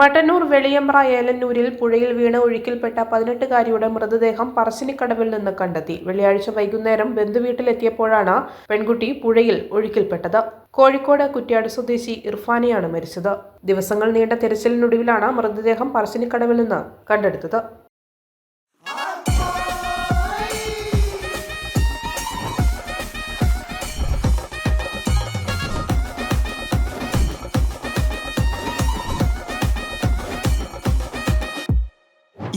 മട്ടന്നൂർ വെളിയമ്പ്ര ഏലന്നൂരിൽ പുഴയിൽ വീണ് ഒഴുക്കിൽപ്പെട്ട പതിനെട്ടുകാരിയുടെ മൃതദേഹം പറശ്ശിനിക്കടവിൽ നിന്ന് കണ്ടെത്തി. വെള്ളിയാഴ്ച വൈകുന്നേരം ബന്ധുവീട്ടിലെത്തിയപ്പോഴാണ് പെൺകുട്ടി പുഴയിൽ ഒഴുക്കിൽപ്പെട്ടത്. കോഴിക്കോട് കുറ്റ്യാട് സ്വദേശി ഇർഫാനിയാണ് മരിച്ചത്. ദിവസങ്ങൾ നീണ്ട തിരച്ചിലിനൊടുവിലാണ് മൃതദേഹം പറശ്ശിനിക്കടവിൽ നിന്ന് കണ്ടെടുത്തത്.